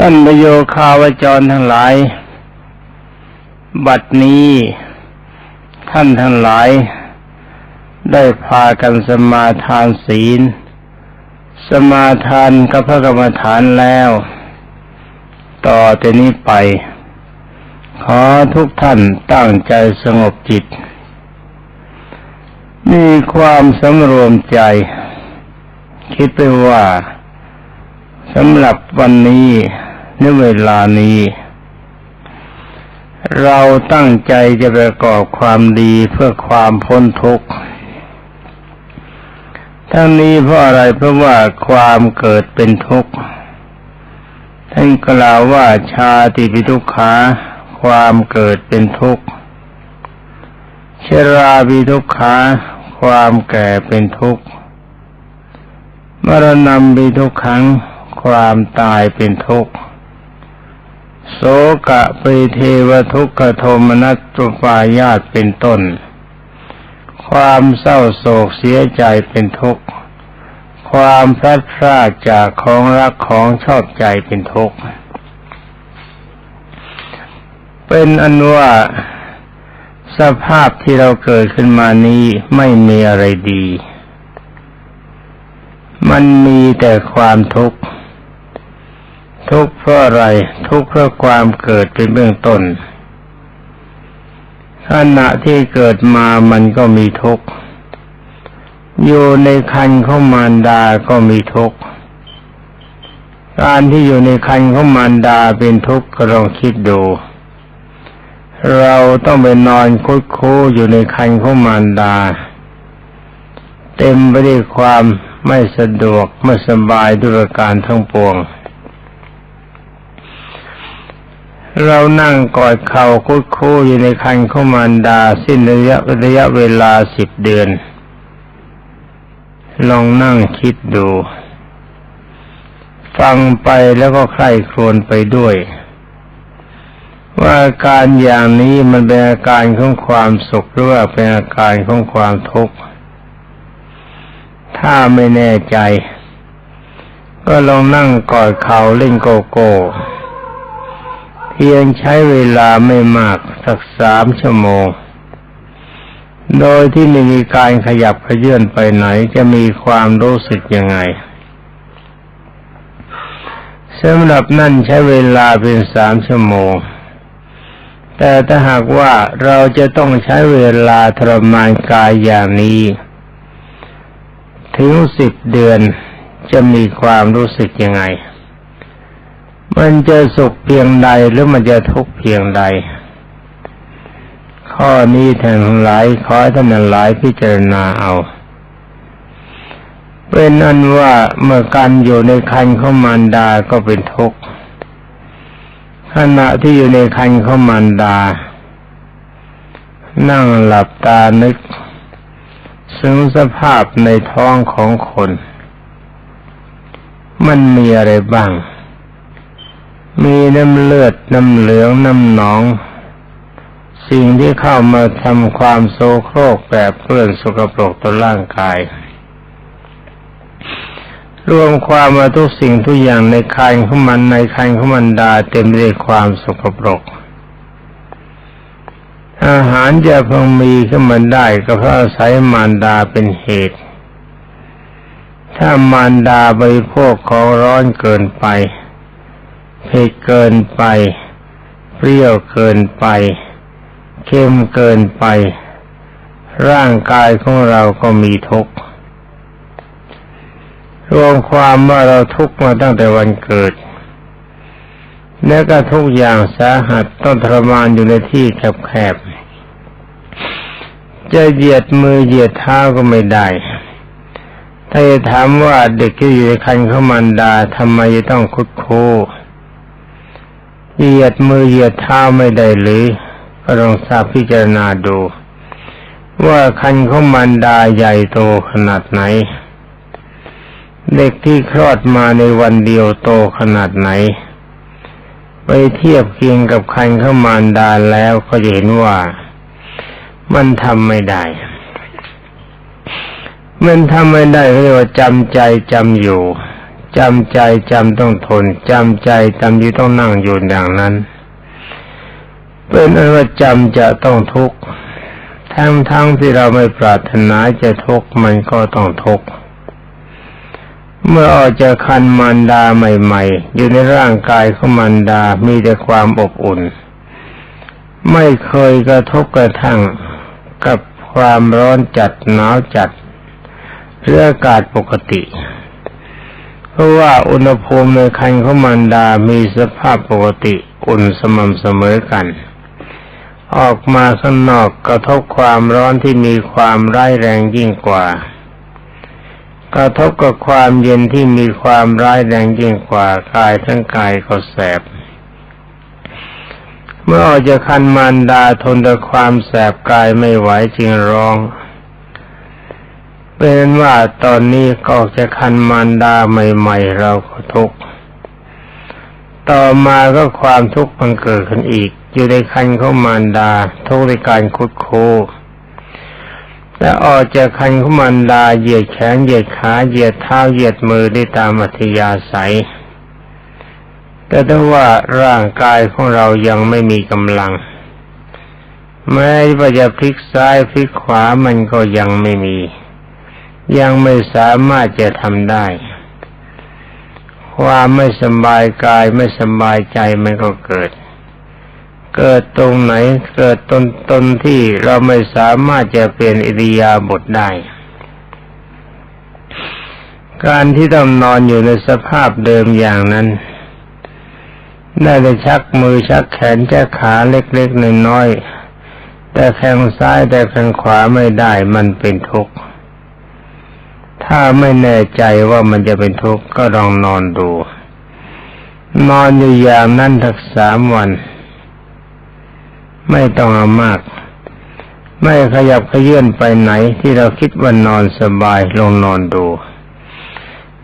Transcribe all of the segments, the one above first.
ท่านประโยคาวจรทั้งหลาย บัดนี้ ท่านทั้งหลาย ได้พากันสมาทานศีล สมาทานกับพระกรรมฐานแล้ว ต่อแต่นี้ไป ขอทุกท่านตั้งใจสงบจิต มีความสำรวมใจ คิดไปว่าสำหรับวันนี้ ในเวลานี้ เราตั้งใจจะประกอบความดีเพื่อความพ้นทุกข์ทั้งนี้เพราะอะไรเพราะว่าความเกิดเป็นทุกข์ท่านกล่าวว่าชาติปิทุกขาความเกิดเป็นทุกข์ชราปิทุกขาความแก่เป็นทุกข์มรณะปิทุกขังความตายเป็นทุกข์ โสกะปริเทวทุกขโทมนัสตุปายาตเป็นต้น ความเศร้าโศกเสียใจเป็นทุกข์ ความพลัดพรากจากของรักของชอบใจเป็นทุกข์ เป็นอันว่าสภาพที่เราเกิดขึ้นมานี้ไม่มีอะไรดี มันมีแต่ความทุกข์ ทุกข์เพราะอะไร ทุกข์เพราะความเกิดเป็นเบื้องต้นขณะที่เกิดมามันก็มีทุกข์อยู่ในคันของมารดาก็มีทุกข์การที่อยู่ในคันของมารดาเป็นทุกข์ก็ลองคิดดู เราต้องไปนอนคุดคูอยู่ในคันของมารดา เต็มไปด้วยความไม่สะดวกไม่สบายด้วยการทั้งปวง เรานั่งกอดเข่าคุดคู่อยู่ในคันขมารดา สิ้นระยะระยะเวลาสิบเดือน ลองนั่งคิดดู ฟังไปแล้วก็ใคร่ครวญไปด้วย ว่าอาการอย่างนี้มันเป็นอาการของความสุขหรือว่าเป็นอาการของความทุกข์ถ้าไม่แน่ใจ ก็ลองนั่งกอดเข่าเล่นโกโก้ เพียงใช้เวลาไม่มากสักสามชั่วโมง โดยที่ไม่มีการขยับขยื่นไปไหนจะมีความรู้สึกยังไงสำหรับนั่นใช้เวลาเป็นสามชั่วโมง แต่ถ้าหากว่าเราจะต้องใช้เวลาทรมานกายอย่างนี้ ถึงสิบเดือนจะมีความรู้สึกยังไง มันจะสุขเพียงใดหรือมันจะทุกข์เพียงใด ข้อนี้ท่านหลายขอท่านหลายพิจารณาเอา เป็นอันว่าเมื่อการอยู่ในคันของมารดาก็เป็นทุกข์ขณะที่อยู่ในคันของมารดา นั่งหลับตานึกซึ่งสภาพในท้องของคน มันมีอะไรบ้าง มีน้ำเลือดน้ำเหลืองน้ำหนอง สิ่งที่เข้ามาทำความโซโครกแบบเพื่อนสกปรกต่อร่างกาย รวมความมาทุกสิ่งทุกอย่างในคันของมันในคันของมันดาเต็มด้วยความสกปรก อาหารจะพิ่งมีขึ้นมาได้ก็เพราะอาศัยมารดาเป็นเหตุ ถ้ามารดาบริโภคของร้อนเกินไป เผ็ดเกินไป เปรี้ยวเกินไป เค็มเกินไป ร่างกายของเราก็มีทุกข์รวมความว่าเราทุกข์มาตั้งแต่วันเกิด และก็ทุกอย่างสาหัสต้องทรมานอยู่ในที่แคบๆจะเหยียดมือเหยียดเท้าก็ไม่ได้ ถ้าจะถามว่าเด็กที่อยู่ในคันเขามันดาทำไมจะต้องคุดโค เหยียดมือเหยียดเท้าไม่ได้หรือก็ลองทราบพิจารณาดู ว่าคันของมันดาใหญ่โตขนาดไหน เด็กที่คลอดมาในวันเดียวโตขนาดไหน ไปเทียบเคียงกับคันของมารดาแล้วก็จะเห็นว่ามันทำไม่ได้ มันทำไม่ได้เรียกว่าจำใจจำอยู่ จำใจจำต้องทนจำใจจำที่ต้องนั่งอยู่อย่างนั้น เป็นอันว่าจำจะต้องทุกข์ทั้งทั้งที่เราไม่ปรารถนาจะทุกข์มันก็ต้องทุกข์เมื่อออกจากคันมารดาใหม่ๆ อยู่ในร่างกายของมารดา มีแต่ความอบอุ่น ไม่เคยกระทบกระทั่งกับความร้อนจัดหนาวจัดหรืออากาศปกติ เพราะว่าอุณหภูมิในคันของมารดา มีสภาพปกติอุ่นสม่ำเสมอกัน ออกมาข้างนอกกระทบความร้อนที่มีความร้ายแรงยิ่งกว่า กระทบกับความเย็นที่มีความร้ายแรงยิ่งกว่ากายทั้งกายก็แสบ เมื่อออกจากคันมารดาทนต่อความแสบกายไม่ไหวจึงร้อง เป็นว่าตอนนี้ก็ออกจากคันมารดาใหม่ ๆ เราก็ทุกข์ต่อมาก็ความทุกข์มันเกิดขึ้นอีก อยู่ในคันของมารดา ทุกข์ในการคุดโคและออกจากคันของมารดาเหยียดแขนเหยียดขาเหยียดเท้าเหยียดมือได้ตามอัธยาศัยแต่ถ้าว่าร่างกายของเรายังไม่มีกำลังแม้ว่าจะพลิกซ้ายพลิกขวามันก็ยังไม่มี ยังไม่สามารถจะทำได้ ความไม่สบายกายไม่สบายใจมันก็เกิด เกิดตรงไหนเกิดตนตนที่เราไม่สามารถจะเปลี่ยนอิริยาบถได้ การที่ต้องนอนอยู่ในสภาพเดิมอย่างนั้นได้แต่ชักมือชักแขนชักขาเล็กๆน้อยๆแต่แข้งซ้ายแต่แข้งขวาไม่ได้มันเป็นทุกข์ ถ้าไม่แน่ใจว่ามันจะเป็นทุกข์ก็ลองนอนดู นอนอยู่อย่างนั้นทักสามวัน ไม่ต้องเอามาก ไม่ขยับขยื่นไปไหนที่เราคิดว่านอนสบายลองนอนดู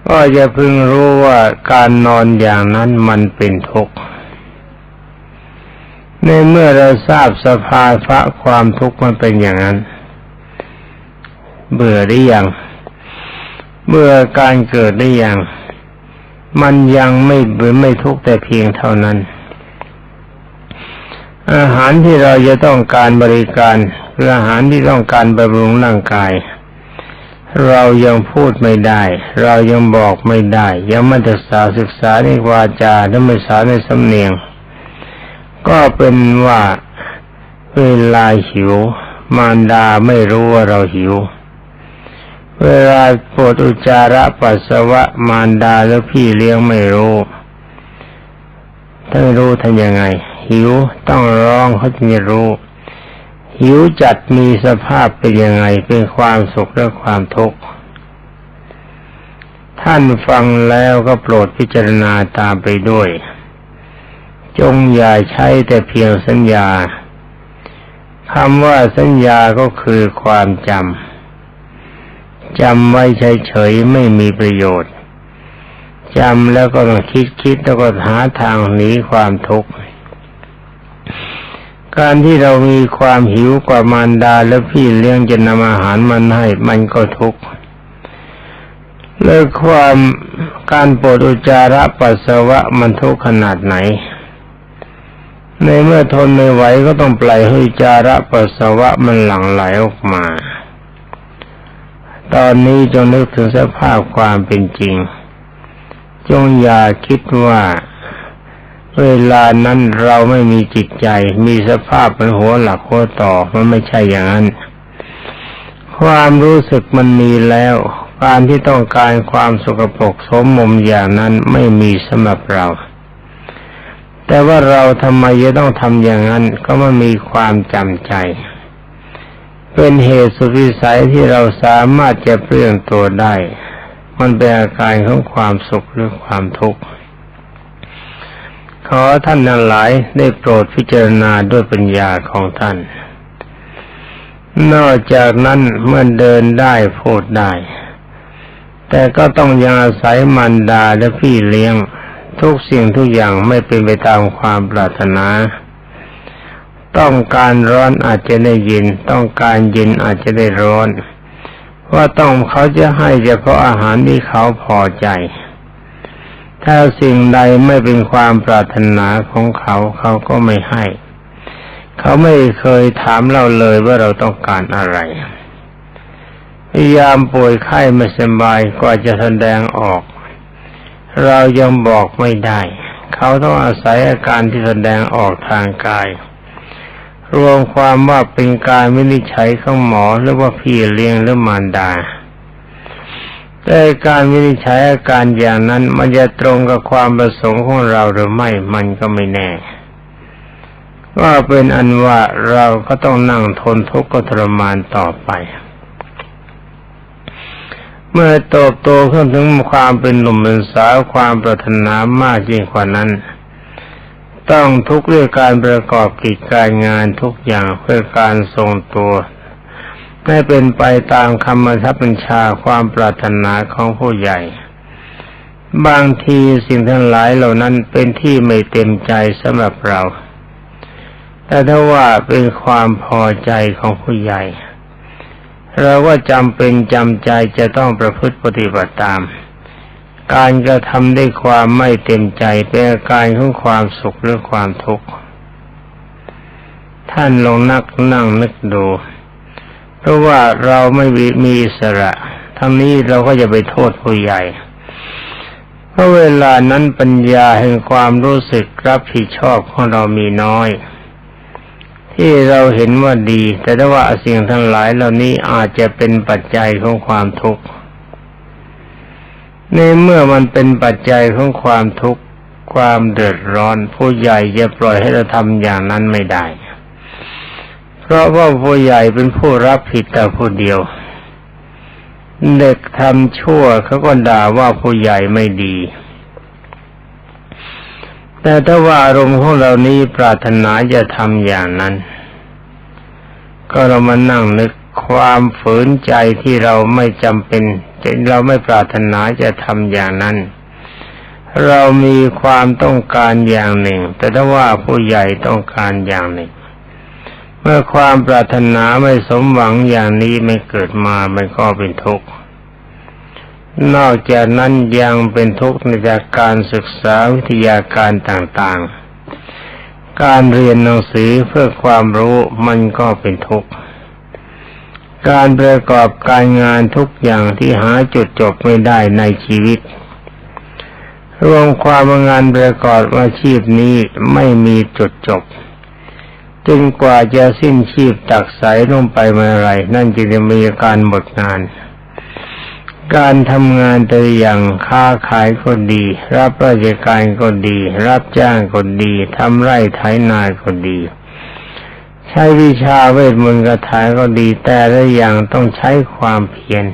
ก็จะพึงรู้ว่าการนอนอย่างนั้นมันเป็นทุกข์ในเมื่อเราทราบสภาวะความทุกข์มันเป็นอย่างนั้น เบื่อหรือยัง เบื่อการเกิดหรือยังมันยังไม่เบื่อไม่ทุกข์แต่เพียงเท่านั้น อาหารที่เราจะต้องการบริการคืออาหารที่ต้องการบำรุงร่างกาย เรายังพูดไม่ได้ เรายังบอกไม่ได้ ยังไม่ศึกษาศึกษาในวาจาและไม่ศึกษาในสำเนียง ก็เป็นว่าเวลาหิว มารดาไม่รู้ว่าเราหิว เวลาปวดอุจจาระปัสสาวะมารดาแล้วพี่เลี้ยงไม่รู้ถ้าไม่รู้ทำยังไง หิวต้องร้องเขาจะรู้ หิวจัดมีสภาพเป็นยังไงเป็นความสุขและความทุกข์ท่านฟังแล้วก็โปรดพิจารณาตามไปด้วย จงอย่าใช้แต่เพียงสัญญาคำว่าสัญญาก็คือความจำ จำไว้เฉยๆไม่มีประโยชน์จำแล้วก็ต้องคิดคิดแล้วก็หาทางหนีความทุกข์การที่เรามีความหิวกว่ามารดาและพี่เลี้ยงจะนำอาหารมันให้มันก็ทุกข์เลิกความการปวดอุจจาระปัสสาวะมันทุกข์ขนาดไหน ในเมื่อทนไม่ไหวก็ต้องปล่อยให้อุจจาระปัสสาวะมันหลั่งไหลออกมา ตอนนี้จงนึกถึงสภาพความเป็นจริง จงอย่าคิดว่า เวลานั้นเราไม่มีจิตใจ มีสภาพเป็นหัวหลักหัวต่อมันไม่ใช่อย่างนั้น ความรู้สึกมันมีแล้ว การที่ต้องการความสกปรกสมมุมอย่างนั้นไม่มีสำหรับเรา แต่ว่าเราทำไมจะต้องทำอย่างนั้นก็มันมีความจำใจ เป็นเหตุสุวิสัยที่เราสามารถจะเปลี่ยนตัวได้ มันเป็นอาการของความสุขหรือความทุกข์ ขอท่านทั้งหลายได้โปรดพิจารณาด้วยปัญญาของท่าน นอกจากนั้นเมื่อเดินได้พูดได้ แต่ก็ต้องยังอาศัยมันดาและพี่เลี้ยง ทุกสิ่งทุกอย่างไม่เป็นไปตามความปรารถนา ต้องการร้อนอาจจะได้ยินต้องการเย็นอาจจะได้ร้อนว่าต้องเขาจะให้เฉพาะอาหารที่เขาพอใจ ถ้าสิ่งใดไม่เป็นความปรารถนาของเขาเขาก็ไม่ให้ เขาไม่เคยถามเราเลยว่าเราต้องการอะไรพยายามป่วยไข้ไม่สบายกว่าจะแสดงออก เรายังบอกไม่ได้ เขาต้องอาศัยอาการที่แสดงออกทางกาย รวมความว่าเป็นการวินิจฉัยของหมอหรือว่าพี่เลี้ยงหรือมารดา แต่การวินิจฉัยอาการอย่างนั้นมันจะตรงกับความประสงค์ของเราหรือไม่มันก็ไม่แน่ ว่าเป็นอันว่าเราก็ต้องนั่งทนทุกข์ทรมานต่อไป เมื่อโตโตขึ้นถึงความเป็นหนุ่มเป็นสาวความปรารถนามากยิ่งกว่านั้น ต้องทุกข์ด้วยการประกอบกิจการงานทุกอย่างเพื่อการทรงตัวให้เป็นไปตามคำบัญชาบัญชาความปรารถนาของผู้ใหญ่ บางทีสิ่งทั้งหลายเหล่านั้นเป็นที่ไม่เต็มใจสำหรับเรา แต่ถ้าว่าเป็นความพอใจของผู้ใหญ่ เราว่าจำเป็นจำใจจะต้องประพฤติปฏิบัติตาม การกระทำด้วยความไม่เต็มใจเป็นอาการของความสุขหรือความทุกข์ ท่านลองนักนั่งนึกดู เพราะว่าเราไม่มีอิสระทั้งนี้เราก็จะไปโทษผู้ใหญ่ เพราะเวลานั้นปัญญาแห่งความรู้สึกรับผิดชอบของเรามีน้อย ที่เราเห็นว่าดี แต่ถ้าว่าสิ่งทั้งหลายเหล่านี้อาจจะเป็นปัจจัยของความทุกข์ ในเมื่อมันเป็นปัจจัยของความทุกข์ความเดือดร้อน ผู้ใหญ่จะปล่อยให้เราทำอย่างนั้นไม่ได้ เพราะว่าผู้ใหญ่เป็นผู้รับผิดแต่ผู้เดียว เด็กทำชั่วเขาก็ด่าว่าผู้ใหญ่ไม่ดี แต่ถ้าว่าอารมณ์ของเรานี้ปรารถนาจะทำอย่างนั้น ก็เรามานั่งนึก ความฝืนใจที่เราไม่จำเป็นเราไม่ปรารถนาจะทำอย่างนั้น เรามีความต้องการอย่างหนึ่ง แต่ถ้าว่าผู้ใหญ่ต้องการอย่างหนึ่ง เมื่อความปรารถนาไม่สมหวังอย่างนี้ไม่เกิดมามันก็เป็นทุกข์นอกจากนั้นยังเป็นทุกข์ในจากการศึกษาวิทยาการต่างๆ การเรียนหนังสือเพื่อความรู้มันก็เป็นทุกข์ การประกอบการงานทุกอย่างที่หาจุดจบไม่ได้ในชีวิต รวมความงานประกอบอาชีพนี้ไม่มีจุดจบจนกว่าจะสิ้นชีพตักใสลงไปเมื่อไรนั่นจึงจะมีการหมดงาน การทำงานแต่อย่างค้าขายก็ดี รับราชการก็ดี รับจ้างก็ดีทำไร่ไถนาก็ดี ใช้วิชาเวทมนต์กระถาก็ดีแต่ละอย่างต้องใช้ความเพียร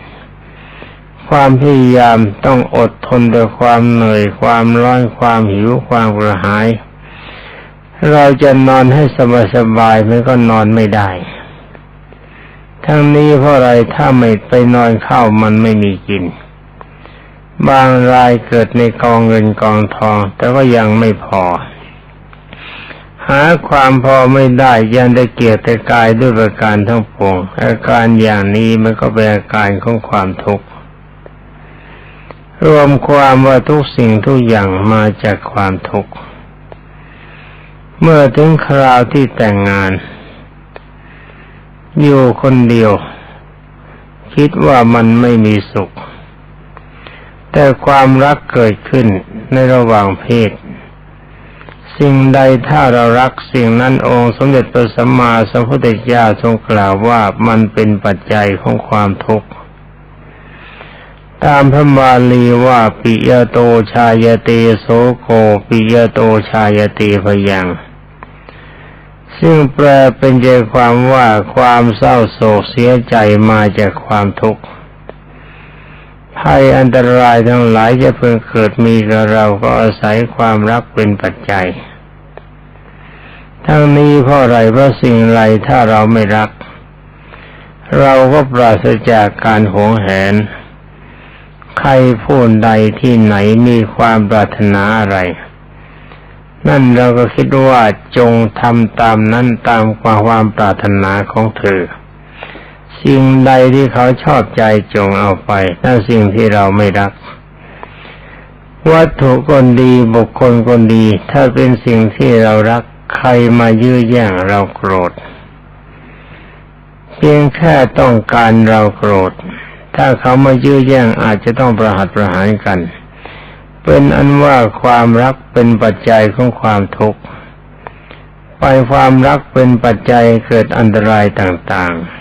ความพยายามต้องอดทนด้วยความเหนื่อยความร้อนความหิวความกระหาย เราจะนอนให้สบายๆมันก็นอนไม่ได้ ทั้งนี้เพราะอะไรถ้าไม่ไปนอนเข้ามันไม่มีกิน บางรายเกิดในกองเงินกองทอง แต่ก็ยังไม่พอ หาความพอไม่ได้ยังได้เกียรติกายด้วยประการทั้งปวงอาการอย่างนี้มันก็เป็นอาการของความทุกข์รวมความว่าทุกสิ่งทุกอย่างมาจากความทุกข์เมื่อถึงคราวที่แต่งงาน อยู่คนเดียว คิดว่ามันไม่มีสุข แต่ความรักเกิดขึ้นในระหว่างเพศ สิ่งใดถ้าเรารักสิ่งนั้นองค์สมเด็จพระสัมมาสัมพุทธเจ้าทรงกล่าวว่ามันเป็นปัจจัยของความทุกข์ตามพระบาลีว่าปิยโตชายเตโสโกปิยโตชายเตพยัง ซึ่งแปลเป็นใจความว่าความเศร้าโศกเสียใจมาจากความทุกข์ ภัยอันตรายทั้งหลายจะเพิ่งเกิดมีกับเราก็อาศัยความรักเป็นปัจจัย ทั้งนี้เพราะอะไรเพราะสิ่งไรถ้าเราไม่รัก เราก็ปราศจากการหวงแหน ใครผู้ใดที่ไหนมีความปรารถนาอะไร นั่นเราก็คิดว่าจงทำตามนั้นตามความปรารถนาของเธอ สิ่งใดที่เขาชอบใจจงเอาไปถ้าสิ่งที่เราไม่รัก วัตถุก็ดีบุคคลก็ดี ถ้าเป็นสิ่งที่เรารักใครมายื้อแย่งเราโกรธ เพียงแค่ต้องการเราโกรธ ถ้าเขามายื้อแย่งอาจจะต้องประหัตประหารกัน เป็นอันว่าความรักเป็นปัจจัยของความทุกข์ไปความรักเป็นปัจจัยเกิดอันตรายต่างๆ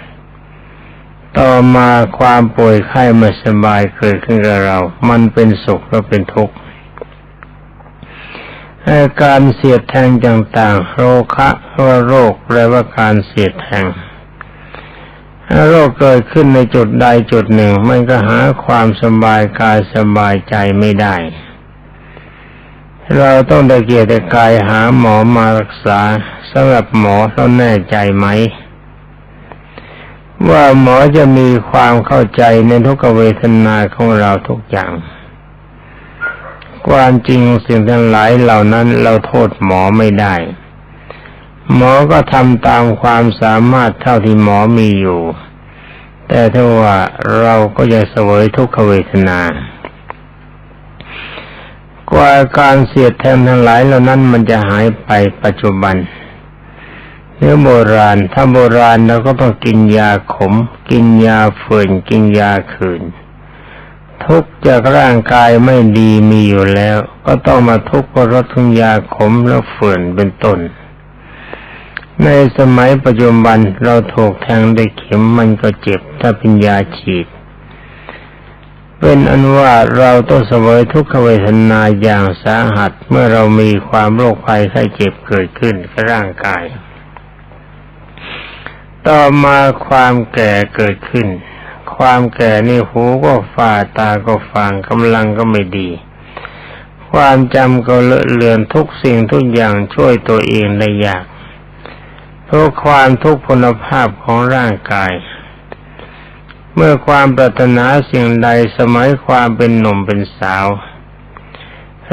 ต่อมาความป่วยไข้ไม่สบายเกิดขึ้นกับเรา มันเป็นสุขก็เป็นทุกข์อาการเสียดแทงต่างๆ โรคะว่าโรคแปลว่าการเสียดแทงโรคเกิดขึ้นในจุดใดจุดหนึ่ง มันก็หาความสบายกายสบายใจไม่ได้ เราต้องตะเกียกตะกายหาหมอมารักษาสำหรับหมอเราแน่ใจไหม ว่าหมอจะมีความเข้าใจในทุกเวทนาของเราทุกอย่าง ความจริงสิ่งทั้งหลายเหล่านั้นเราโทษหมอไม่ได้ หมอก็ทำตามความสามารถเท่าที่หมอมีอยู่ แต่ถ้าว่าเราก็จะเสวยทุกขเวทนากว่าการเสียดแทงทั้งหลายเหล่านั้นมันจะหายไปปัจจุบัน เนื้อโบราณ ถ้าโบราณเราก็ต้องกินยาขม กินยาฝืนกินยาคืน ทุกจากร่างกายไม่ดีมีอยู่แล้ว ก็ต้องมาทุกข์เพราะรสทุงยาขมแล้วฝืนเป็นต้น ในสมัยปัจจุบันเราถูกแทงด้วยเข็มมันก็เจ็บถ้าเป็นยาฉีดเป็นอันว่าเราต้องเสวยทุกขเวทนาอย่างสาหัสเมื่อเรามีความโรคภัยไข้เจ็บเกิดขึ้นกับร่างกาย ต่อมาความแก่เกิดขึ้น ความแก่นี่หูก็ฝ้าตาก็ฟางกำลังก็ไม่ดี ความจำก็เลอะเลือนทุกสิ่งทุกอย่างช่วยตัวเองได้ยาก เพราะความทุกพลภาพของร่างกาย เมื่อความปรารถนาสิ่งใดสมัยความเป็นหนุ่มเป็นสาว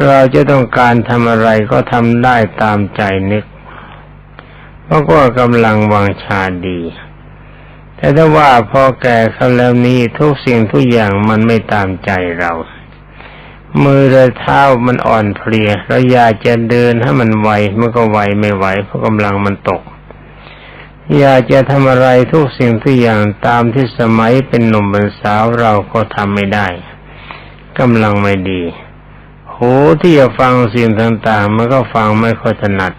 เราจะต้องการทำอะไรก็ทำได้ตามใจนึก เพราะว่ากำลังวังชาดี แต่ถ้าว่าพอแก่เขาแล้วนี้ทุกสิ่งทุกอย่างมันไม่ตามใจเรา มือและเท้ามันอ่อนเพลียเราอยากจะเดินให้มันไวมันก็ไวไม่ไหวเพราะกำลังมันตก อยากจะทำอะไรทุกสิ่งทุกอย่างตามที่สมัยเป็นหนุ่มเป็นสาวเราก็ทำไม่ได้กำลังไม่ดี หูที่จะฟังสิ่งต่างๆ มันก็ฟังไม่ค่อยถนัด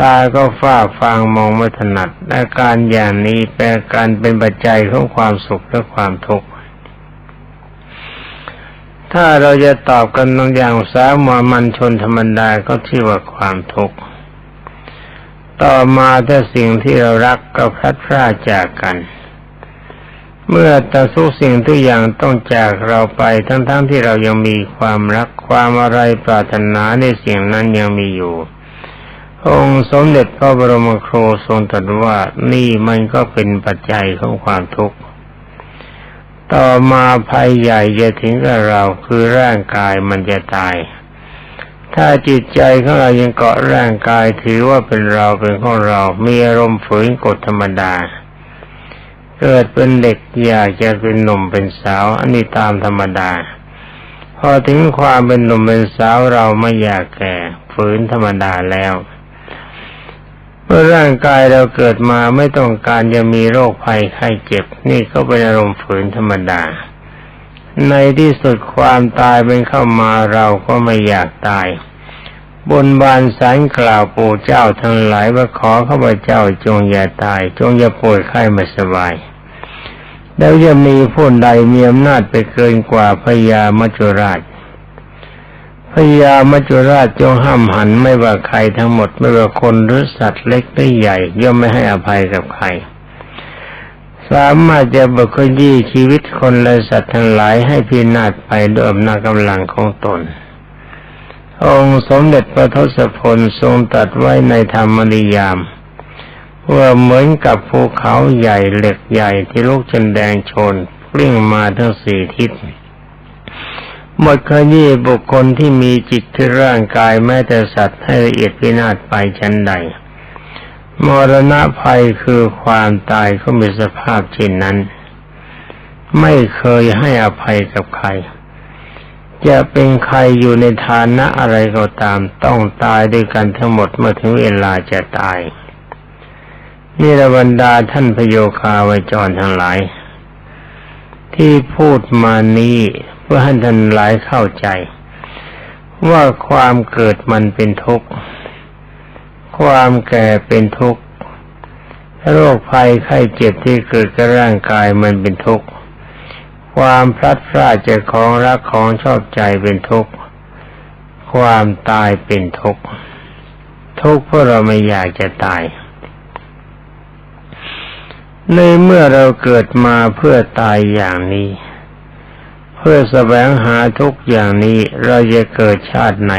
ตาก็ฝ้าฟางมองไม่ถนัดอาการอย่างนี้แปลการเป็นปัจจัยของความสุขและความทุกข์ถ้าเราจะตอบกันตรงอย่างสามัญชนธรรมดาก็ชื่ว่าความทุกข์ต่อมาถ้าสิ่งที่เรารักก็พลัดพรากจากกัน เมื่อแต่ทุกสิ่งทุกอย่างต้องจากเราไปทั้งๆทที่เรายังมีความรักความอะไรปรารถนาในสิ่งนั้นยังมีอยู่ องค์สมเด็จพระบรมครูทรงตรัสว่านี่มันก็เป็นปัจจัยของความทุกข์ ต่อมาภัยใหญ่จะถึงกับเราคือร่างกายมันจะตาย ถ้าจิตใจของเรายังเกาะร่างกายถือว่าเป็นเราเป็นของเรา มีอารมณ์ฝืนกฎธรรมดา เกิดเป็นเด็กอยากจะเป็นหนุ่มเป็นสาว อันนี้ตามธรรมดา พอถึงความเป็นหนุ่มเป็นสาวเราไม่อยากแก่ฝืนธรรมดาแล้ว เมื่อร่างกายเราเกิดมาไม่ต้องการจะมีโรคภัยไข้เจ็บ นี่ก็เป็นอารมณ์ฝืนธรรมดา ในที่สุดความตายเป็นเข้ามาเราก็ไม่อยากตาย บนบานสารกล่าวปู่เจ้าทั้งหลายว่าขอข้าพเจ้าจงอย่าตาย จงอย่าป่วยไข้ไม่สบาย แล้วจะมีผู้ใดมีอำนาจไปเกินกว่าพญามัจจุราช พญามัจจุราชจงห้ามหันไม่ว่าใครทั้งหมดไม่ว่าคนหรือสัตว์เล็กหรือใหญ่ ย่อมไม่ให้อภัยกับใคร สามารถจะบกยี่ชีวิตคนและสัตว์ทั้งหลายให้พินาศไปด้วยอำนาจกำลังของตน องค์สมเด็จพระทศพลทรงตัดไว้ในธรรมนิยามว่าเหมือนกับภูเขาใหญ่เหล็กใหญ่ที่ลุกจันแดงชนกลิ้งมาทั้งสี่ทิศ หมดขยี้บุคคลที่มีจิตที่ร่างกายแม้แต่สัตว์ให้ละเอียดพินาศไปชั้นใด มรณะภัยคือความตายก็มีสภาพเช่นนั้น ไม่เคยให้อภัยกับใคร จะเป็นใครอยู่ในฐานะอะไรก็ตามต้องตายด้วยกันทั้งหมดเมื่อถึงเวลาจะตายนี่ระบรรดาท่านพโยคาวจรทั้งหลาย ที่พูดมานี้ เพื่อให้ท่านหลายเข้าใจ ว่าความเกิดมันเป็นทุกข์ ความแก่เป็นทุกข์ โรคภัยไข้เจ็บที่เกิดกับร่างกายมันเป็นทุกข์ ความพลัดพรากจากของรักของชอบใจเป็นทุกข์ ความตายเป็นทุกข์ ทุกข์เพราะเราไม่อยากจะตายในเมื่อเราเกิดมาเพื่อตายอย่างนี้ พื่อแสวงหาทุกอย่างนี้เราจะเกิดชาติไหน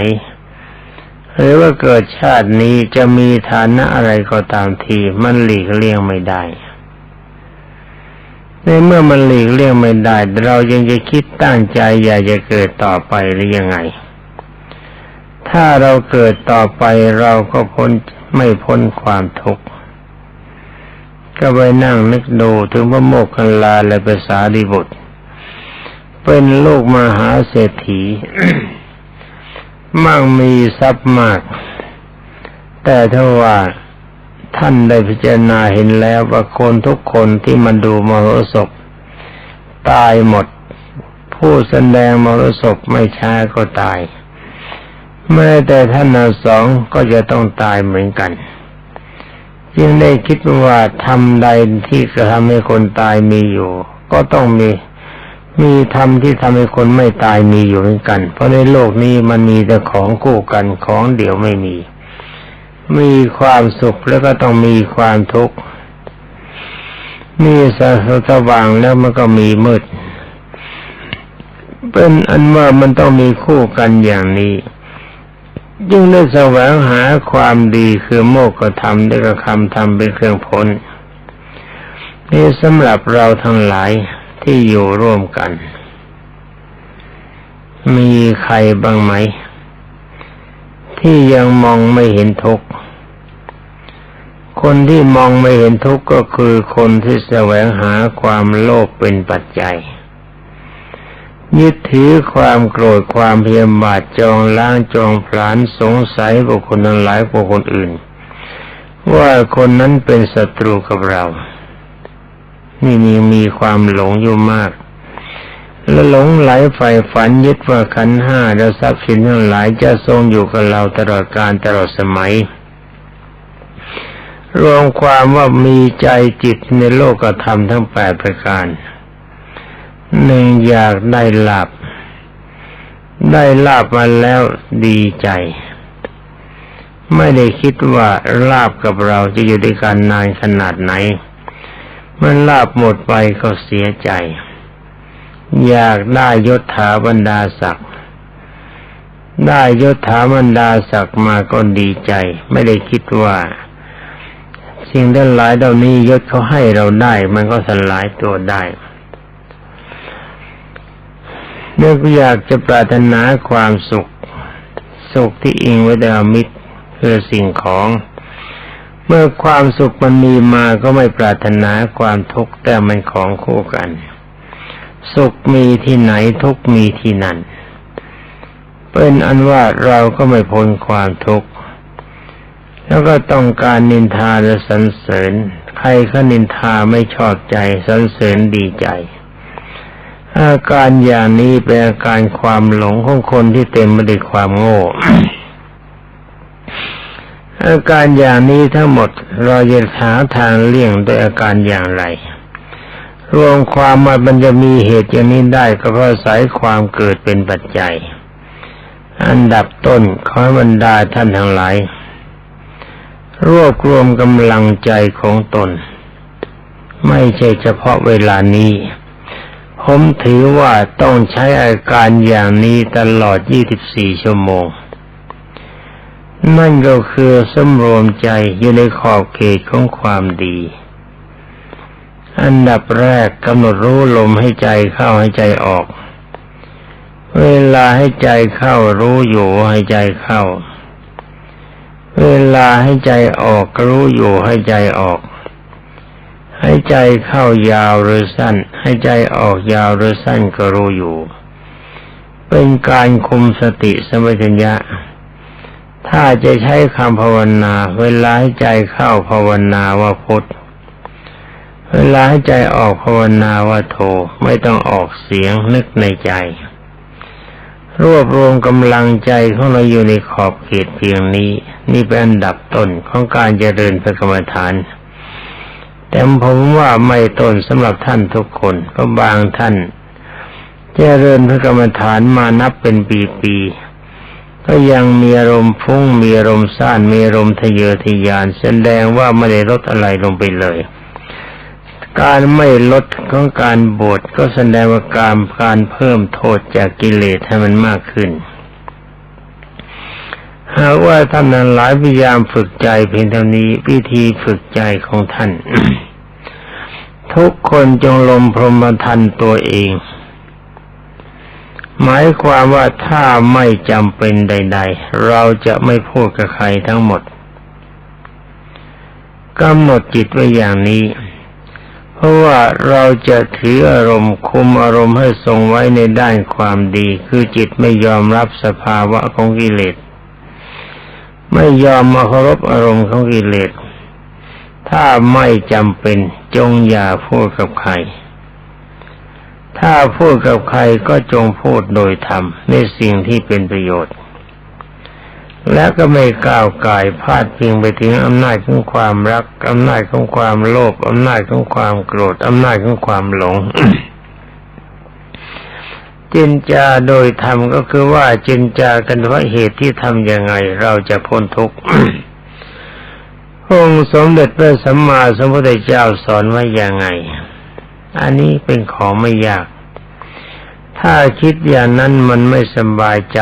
หรือว่าเกิดชาตินี้จะมีฐานะอะไรก็ตามทีมันหลีกเลี่ยงไม่ได้ ในเมื่อมันหลีกเลี่ยงไม่ได้ เรายังจะคิดตั้งใจอยากจะเกิดต่อไปหรือยังไง ถ้าเราเกิดต่อไปเราก็พ้นไม่พ้นความทุกข์ก็ไปนั่งนึกดูถึงพระโมกขลาและภาษาดิบุตร เป็นลูกมหาเศรษฐี มั่งมีทรัพย์มาก แต่ถ้าว่าท่านได้พิจารณาเห็นแล้วว่าคนทุกคนที่มาดูมรสพตายหมด ผู้แสดงมรสพไม่ช้าก็ตายแม้แต่ท่านนาสองก็จะต้องตายเหมือนกัน จึงได้คิดว่าทำใดที่จะทำให้คนตายมีอยู่ ก็ต้องมี มีธรรมที่ทำให้คนไม่ตายมีอยู่เหมือนกัน เพราะในโลกนี้มันมีแต่ของคู่กันของเดียวไม่มี มีความสุขแล้วก็ต้องมีความทุกข์มีสสว่างแล้วมันก็มีมืด เป็นอันว่ามันต้องมีคู่กันอย่างนี้ยิ่งได้แสวงหาความดีคือโมกขธรรมได้กระคำธรรมเป็นเครื่องพ้นนี่สำหรับเราทั้งหลาย ที่อยู่ร่วมกัน มีใครบ้างไหม ที่ยังมองไม่เห็นทุกข์คนที่มองไม่เห็นทุกข์ก็คือคนที่แสวงหาความโลภเป็นปัจจัยยึดถือความโกรธความเพียรบาดจองล้างจองผลาญสงสัยบุคคลทั้งหลายบุคคลอื่น ว่าคนนั้นเป็นศัตรูกับเรา นี่มีมีความหลงอยู่มาก และหลงไหลใฝ่ฝันยึดว่าขันห้าและทรัพย์สินทั้งหลายจะทรงอยู่กับเราตลอดกาลตลอดสมัย รวมความว่ามีใจจิตในโลกธรรมทั้งแปดประการหนึ่งอยากได้ลาบได้ลาบมาแล้วดีใจ ไม่ได้คิดว่าลาบกับเราจะอยู่ด้วยกันนานขนาดไหน มันลาบหมดไปก็เสียใจ อยากได้ยศถาบรรดาศักดิ์ได้ยศถาบรรดาศักดิ์มาก็ดีใจ ไม่ได้คิดว่า สิ่งทั้งหลายเหล่านี้ยศเขาให้เราได้ มันก็สลายตัวได้เนื่องอยากจะปรารถนาความสุข สุขที่อิงไว้ด้วยมิตรคือสิ่งของ เมื่อความสุขมันมีมาก็ไม่ปรารถนาความทุกข์แต่มันของคู่กัน สุขมีที่ไหนทุกมีที่นั่น เป็นอันว่าเราก็ไม่พ้นความทุกข์แล้วก็ต้องการนินทาและสรรเสริญ ใครก็นินทาไม่ชอบใจสรรเสริญดีใจ อาการอย่างนี้เป็นอาการความหลงของคนที่เต็มไปด้วยความโง่ อาการอย่างนี้ทั้งหมดเราจะหาทางเลี่ยงด้วยอาการอย่างไร รวมความว่ามันจะมีเหตุอย่างนี้ได้ก็เพราะสายความเกิดเป็นปัจจัย อันดับต้นขอบรรดาท่านทั้งหลาย รวบรวมกำลังใจของตน ไม่ใช่เฉพาะเวลานี้ ผมถือว่าต้องใช้อาการอย่างนี้ตลอด 24 ชั่วโมง นั่นก็คือสำรวมใจอยู่ในขอบเขตของความดี อันดับแรกกำหนดรู้ลมให้ใจเข้าให้ใจออก เวลาให้ใจเข้ารู้อยู่ให้ใจเข้า เวลาให้ใจออกรู้อยู่ให้ใจออก ให้ใจเข้ายาวหรือสั้น ให้ใจออกยาวหรือสั้นก็รู้อยู่ เป็นการคุมสติสมัชัญญะ ถ้าจะใช้คำภาวนา เวลาให้ใจเข้าภาวนาว่าพุทธเวลาให้ใจออกภาวนาว่าโทไม่ต้องออกเสียงนึกในใจ รวบรวมกำลังใจของเราอยู่ในขอบเขตเพียงนี้ นี่เป็นอันดับต้นของการเจริญพระกรรมฐาน แต่ผมว่าไม่ต้นสำหรับท่านทุกคนเพราะบางท่าน เจริญพระกรรมฐานมานับเป็นปีๆ ก็ยังมีอารมณ์พุ่งมีอารมณ์ซ่านมีอารมณ์ทะเยอทะยาน แสดงว่าไม่ได้ลดอะไรลงไปเลย การไม่ลดของการบวชก็แสดงว่าการการเพิ่มโทษจากกิเลสให้มันมากขึ้นหากว่าท่านนั้นหลายพยายามฝึกใจเพียงเท่านี้วิธีฝึกใจของท่าน ทุกคนจงลมพรหมทันตัวเอง หมายความว่าถ้าไม่จำเป็นใด ๆ เราจะไม่พูดกับใครทั้งหมดกำหนดจิตไว้อย่างนี้ เพราะว่าเราจะถืออารมณ์คุมอารมณ์ให้ทรงไว้ในด้านความดี คือจิตไม่ยอมรับสภาวะของกิเลส ไม่ยอมมาเคารพอารมณ์ของกิเลส ถ้าไม่จำเป็นจงอย่าพูดกับใคร ถ้าพูดกับใครก็จงพูดโดยธรรมในสิ่งที่เป็นประโยชน์ และก็ไม่ก้าวไก่พาดพิงไปถึงอำนาจของความรักอำนาจของความโลภอำนาจของความโกรธอำนาจของความหลงจินจาโดยธรรมก็คือว่าจินจากันว่าเหตุที่ทำยังไงเราจะพ้นทุกข์องค์สมเด็จพระสัมมาสัมพุทธเจ้าสอนว่าอย่างไง อันนี้เป็นของไม่ยาก ถ้าคิดอย่างนั้นมันไม่สบายใจ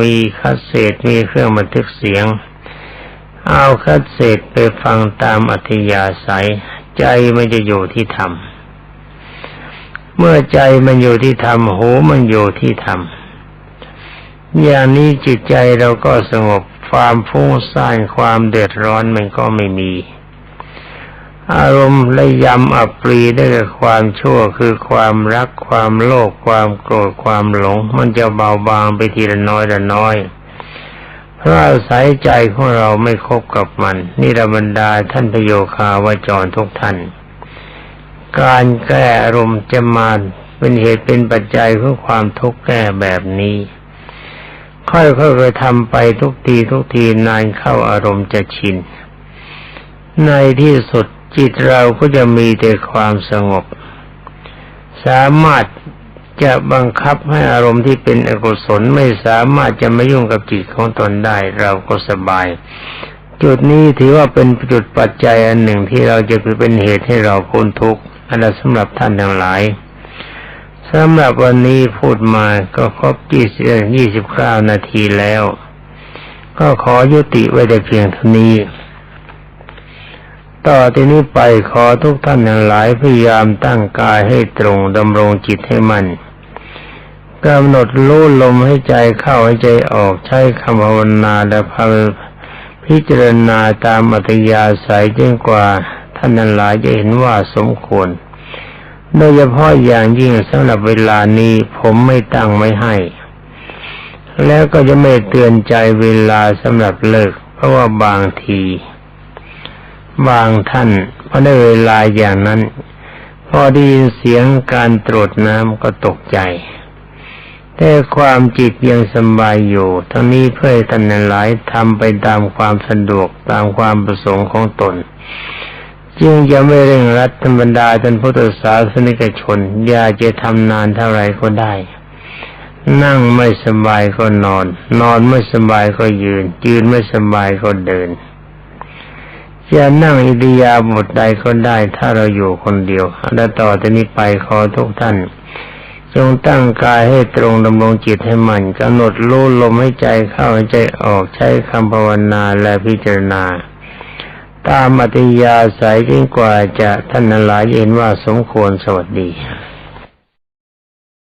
มีคัสเศษมีเครื่องบันทึกเสียง เอาคัสเศษไปฟังตามอัธยาศัย ใจมันจะอยู่ที่ธรรม เมื่อใจมันอยู่ที่ธรรมหูมันอยู่ที่ธรรมอย่างนี้จิตใจเราก็สงบความฟุ้งซ่านความเดือดร้อนมันก็ไม่มี อารมณ์ระยำอับปรีได้กับความชั่วคือความรักความโลภความโกรธความหลง มันจะเบาบางไปทีละน้อยละน้อย เพราะอาศัยใจของเราไม่คบกับมัน นี่ระบรรดาท่านพโยคาวาจรทุกท่าน การแก้อารมณ์จะมาเป็นเหตุเป็นปัจจัยของความทุกข์แก้แบบนี้ ค่อยๆไปทำไปทุกทีทุกทีนานเข้าอารมณ์จะชิน ในที่สุด จิตเราก็จะมีแต่ความสงบ สามารถจะบังคับให้อารมณ์ที่เป็นอกุศลไม่สามารถจะไม่ยุ่งกับจิตของตนได้เราก็สบาย จุดนี้ถือว่าเป็นจุดปัจจัยอันหนึ่งที่เราจะเป็นเหตุให้เราพ้นทุกข์อันนั้นสำหรับท่านทั้งหลายสำหรับวันนี้พูดมาก็ครบยี่สิบยี่สิบเก้านาทีแล้ว ก็ขอยุติไว้แต่เพียงเท่านี้ ต่อที่นี้ไปขอทุกท่านทั้งหลายพยายามตั้งกายให้ตรงดำรงจิตให้มันกำหนดรู้ลมให้ใจเข้าให้ใจออกใช้คำภาวนาและพพิจารณาตามอัตยาศัยยิ่งกว่าท่านนั้นหลายจะเห็นว่าสมควร โดยเฉพาะอย่างยิ่งสำหรับเวลานี้ผมไม่ตั้งไม่ให้ แล้วก็จะไม่เตือนใจเวลาสำหรับเลิก เพราะว่าบางที บางท่านพอได้เวลาอย่างนั้น พอได้ยินเสียงการตรวจน้ำก็ตกใจ แต่ความจิตยังสบายอยู่ทั้งนี้เพื่อท่านหลายทำไปตามความสะดวกตามความประสงค์ของตน จึงจะไม่เร่งรัดธรรมดาจนพุทธศาสนิกชนอยากจะทำนานเท่าไรก็ได้นั่งไม่สบายก็นอน นอนไม่สบายก็ยืน ยืนไม่สบายก็เดิน จะนั่งอิริยาบถใดก็ได้ ถ้าเราอยู่คนเดียวและต่อจากนี้ไปขอทุกท่าน จงตั้งกายให้ตรงดำรงจิตให้มันกำหนดรู้ลมให้ใจเข้าให้ใจออกใช้คำภาวนาและพิจารณา ตามอัตยาสายยิ่งกว่าจะท่านนลายเห็นว่าสมควรสวัสดี